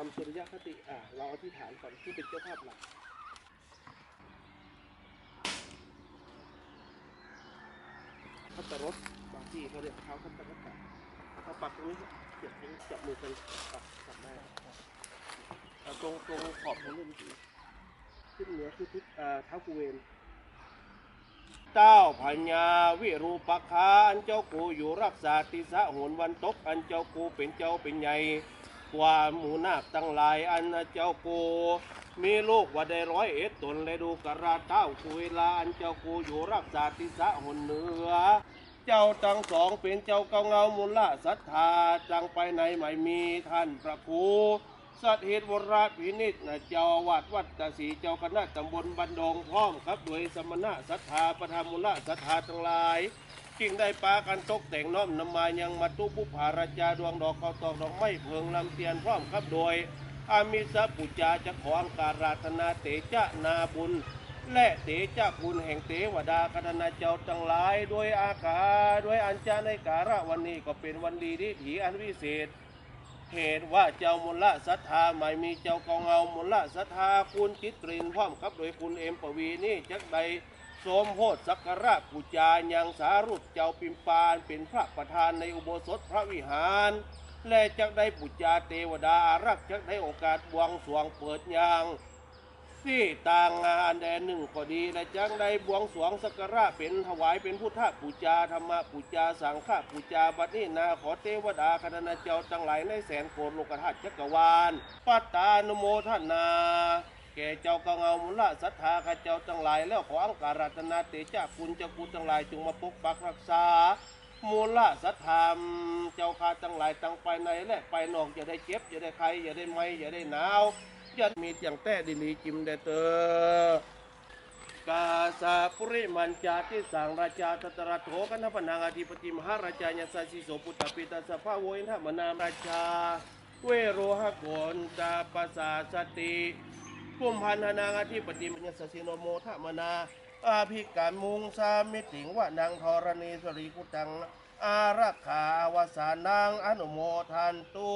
ามสุริยคติอ่าเราอธิษฐานก่อนที่เป็นเจ้าภาพหลักพัตรสบางที่เขาเรียกเท้าพัตรสกะถ้าปักตรงนี้เจ็บตรงนี้จับมือกันปักปักได้เอาตรงตรงขอบของเล่นสีขึ้นเหนือคือทิศอ่าเท้ากุเวนเจ้าพญาวิรูปคาอันเจ้ากูอยู่รักษาติสะโหนวันตกอันเจ้ากูเป็นเจ้าเป็นใหญ่ ว่าหมูนาคตั้งหลายอันเจ้ากูมีลูกว่าได้ร้อยเอ็ดตนเลยดูกระราเต้าคุยลาอันเจ้ากูอยู่รักษาติสะหนเหนือ เจ้าทั้งสองเป็นเจ้าเกาเงามุลละศรัทธาจังไปไหนไม่มีท่านพระครูสัตเหตุวราพินิจนะเจ้าวาดวัดตาสีเจ้าคณะตำบลบันดงพร้อมครับด้วยสมณะศรัทธาประธรรมุละศรัทธาทั้งหลาย จึงได้ปากันตกแต่งน้อมนำมายังมาตุบุภาราจาดวงดอกเขาตอกดอกไม้เพิงลำเตียนพร้อมครับโดย อามิสปุจจาจะขออังการาธนาเตจานาบุญ และเตจาคุณแห่งเทวดาคณนาเจ้าทั้งหลายด้วยอากาด้วยอัญจาในการะวันนี้ก็เป็นวันดีที่ถีอันวิเศษเหตุว่าเจ้ามลละศรัทธาไม่มีเจ้ากองเงามลละศรัทธาคุณจิตรินพร้อมครับโดยคุณเอ็มปวีนี่จักใด สมโพธสักการะปูจายังสารุปเจ้าปิมปานเป็นพระประธานในอุโบสถพระวิหาร และจักได้ปูจาเทวดาอารักษ์จักได้โอกาสบวงสรวงเปิดยางที่ต่างงานแดนหนึ่งก็ดีและจังได้บวงสรวงสักการะเป็นถวายเป็นพุทธปูจาธรรมปูจาสังฆปูจาบัดนี้นาขอเทวดาคณนาเจ้าทั้งหลายในแสนโกดโลกธาตุจักรวาลปัตตานโมทนา ก่เจ้ากงเอามุละศรัทธาข้าเจ้าทั้งหลาย แล้วขออังการัตนาเตจาคุณเจ้าคุณทั้งหลายจงมาปกปักรักษา มูลศรัทธาเจ้าข้าทั้งหลายตั้งไปในและไปนอกอย่าได้เจ็บอย่าได้ใครอย่าได้ไม่อย่าได้หนาวอย่ามีอย่างแต่ดิลีจิมเดเตอกาสาปุริมันจาติสังราชาตตระโถกันทพนางอธิปติมหาราชาญาสสิโสปุตตปิตาสภาโวยนะมนามราชา เวโรหะโกนตาปัสสาสติ กุมพันธนางาธิปติมญสสิโนโมทะมนาอาภิการมุงสามิติงวะนางธรณีสรีกุตัง อารักขาวสานางอนุโมทันตุ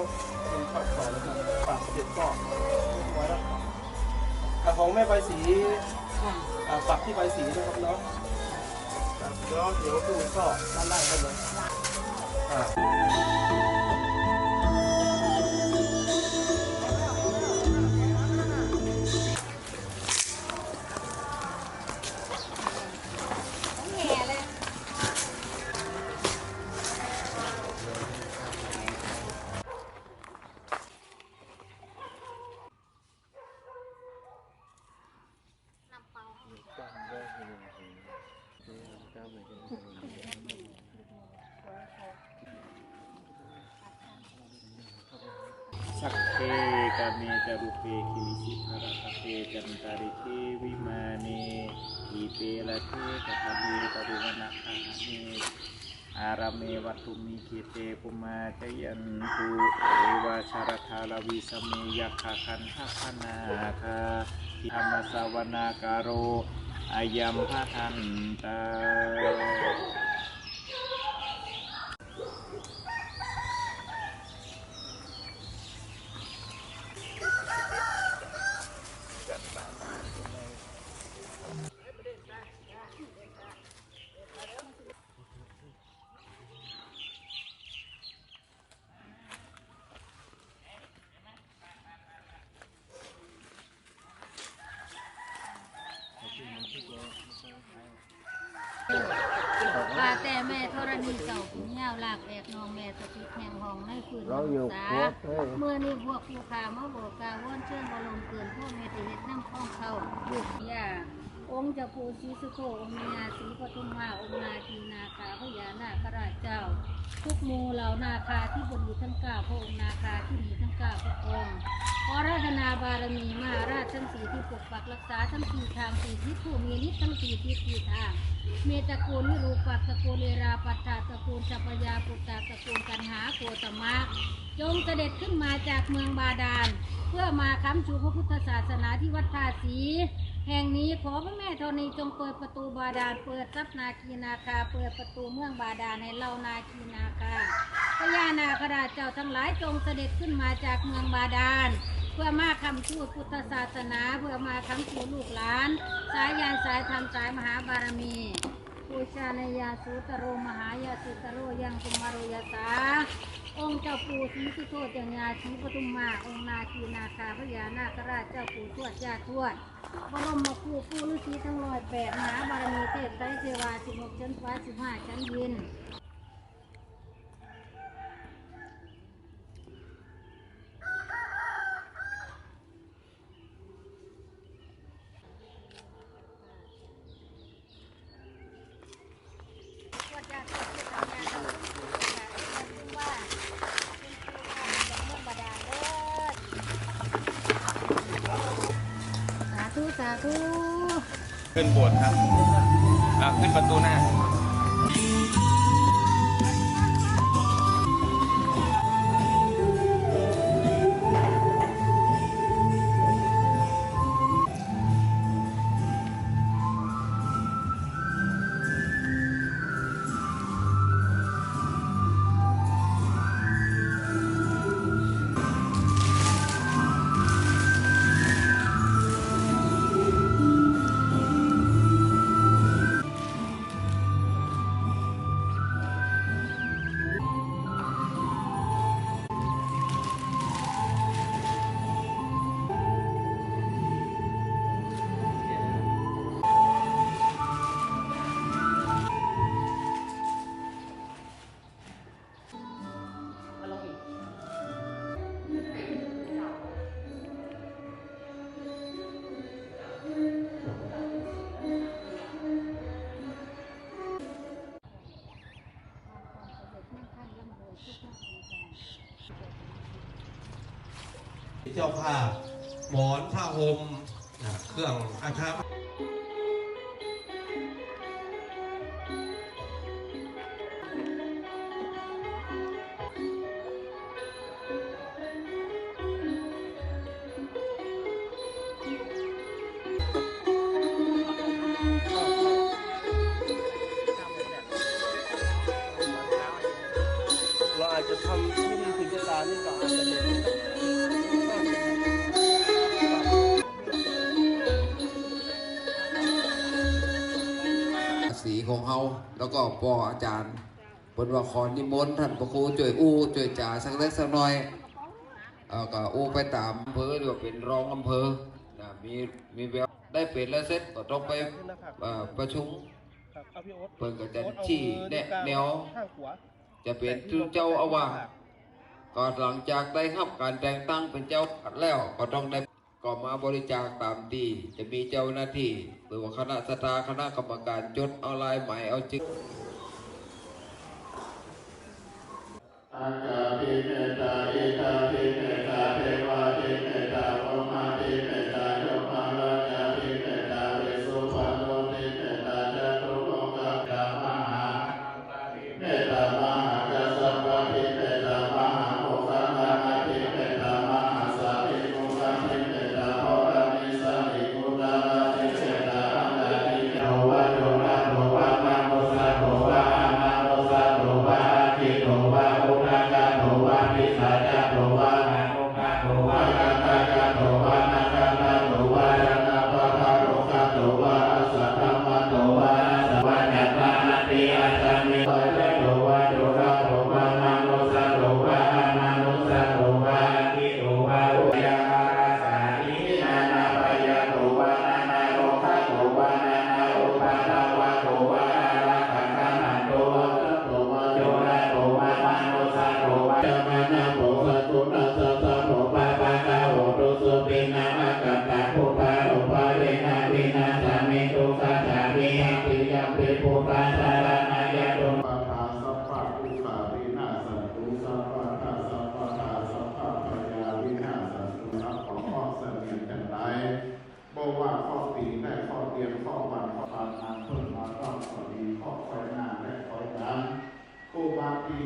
แล้วมีปักต่อแล้วครับปักเสร็จก็เรียบร้อยแล้วอะของแม่ใบสีอะปักที่ใบสีนะครับเนาะครับเดี๋ยวเดี๋ยวตู้ก็ด้านล่างได้เลยอ่ รุเปคิวิสิภารคเตจันตาริเทวิมาเนอีเปละเทกะทะเมปรุวนาคาเนอารามเมวัตุมิเคเตปุมาจยันตุเอวาชารธาลวิสเมยัคาคันทัพนาคาทิธรรมสวนาการโรอายัมพะทันตาแต่แม่ธ รณีเก่าผู้ยาวลากแอกน้องแม่สติแห่งห้องในคืนเราอยู่ษาครบเฮ้ยเมื่อนี้พวกผู้ขามาบอกกล่าวว่านเชิญบรมเกินพวกแม่ติเฮ็ดน้ำข้องเขาอย่าองค์เจ้าปู่ศรีสุโธองค์นายาศรีปทุมมาองค์นาคีนาคาพญานาคราชเจ้า ทุกหมูเหล่านาคาที่บนอยู่ทั้งเก้าพระองค์นาคาที่มีทั้งเก้าพระองค์ขอราธนาบารมีมหาราชทั้งสี่ที่ปกปักรักษาทั้งสี่ทางสี่ทิศผู้มีฤทธิ์ทั้งสี่ทิศสี่ทาง เมตะกูลรูปักตระกูลเอราปัตตาตะกูลจัปยาปุตตาตะกูลกันหาโกตมะจงเสด็จขึ้นมาจากเมืองบาดาล เพื่อมาค้ำชูพระพุทธศาสนาที่วัดท่าสีแห่งนี้ขอพระแม่ธรณีจงเปิดประตูบาดาล เปิดทรัพนาคีนาคา เปิดประตูเมืองบาดาลให้เรานาคีนาคาพญานาคราชเจ้าทั้งหลายจงเสด็จขึ้นมาจากเมืองบาดาล พื่อมาคำชูดพุทธศาสนา เพื่อมาค้ำชูลูกหลาน สายยานสายธรรมสายมหาบารมีปูชานยาสุตโรมหายาสุตโรยังกุมารยสาองค์เจ้าปู่ศรีสุโธจังยาศรีปทุมมา องค์นาคีนาคาพญานาคราชเจ้าปู่ทวดยาทวดบรมครูปู่ฤาษีทั้งร้อยแปดมหาบารมีเทพไตรเทวาสิบหกชั้นฟ้าสิบห้าชั้นยิน ขึ้นโบสถ์ครับขึ้นประตูหน้า เจ้าภาพหมอนผ้าห่มเครื่องอาคารา ปออาจารย์บนว่าขอนิมนต์ท่านพระครูช่วยอู้ช่วยจ่าสักเล็กสักน้อยเอ่อก็อู้ไปตามอำเภอหรือว่าเป็นรองอำเภอนะมีมีแววได้เป็นแล้วเสร็จก็ต้องไปประชุมเพิ่นก็จะชี้แนะแนวข้างขวจะเป็นเจ้าอาวาสก็หลังจากได้รับการแต่งตั้งเป็นเจ้าแล้วก็ต้องได้ก็มาบริจาคตามที่จะมีเจ้าหน้าที่หรือว่าคณะสตาคณะกรรมการจดเอาลายหมายเอาจึก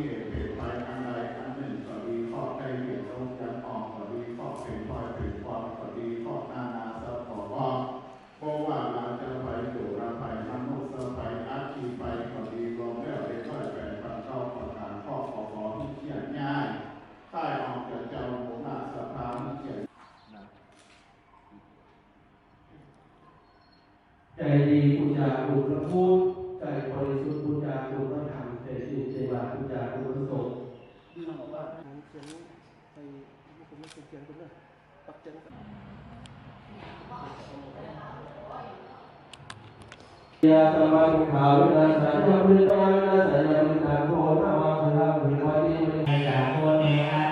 be a big part ยาสมาธิขาวินาสัยยมฤตาวินาสัยยมนาโคตมาสัมมิวะนิยาโคเนอา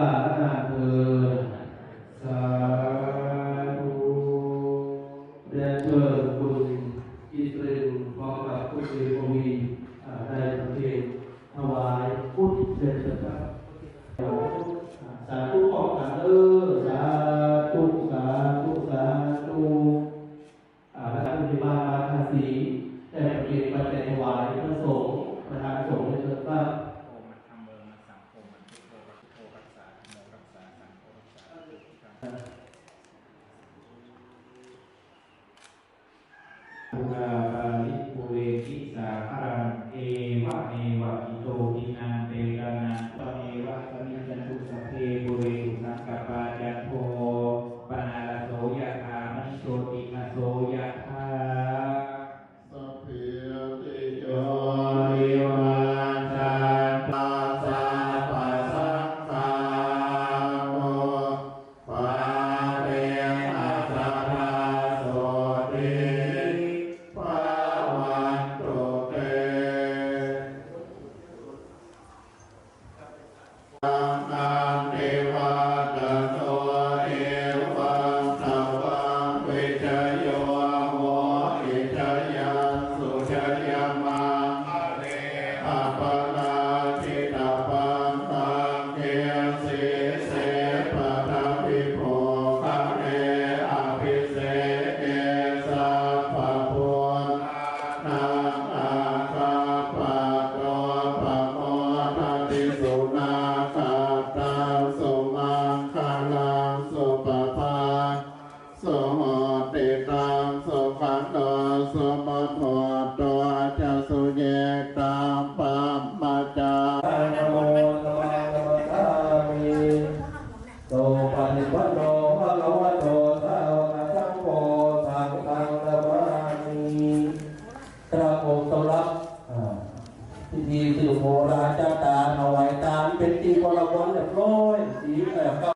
uh, สุติตังสุขันโตสุปโทตัวจะสุเยตังปัมมาจาโนตามิโตปฏิปันโนภะคะวะโตสาวกสังโฆสังฆังตะวานีตระโกตะทรงรับพิธีสุบโบราณจาตาเอาไว้ตามเป็นตีกรวันเรียบร้อยสีแบบ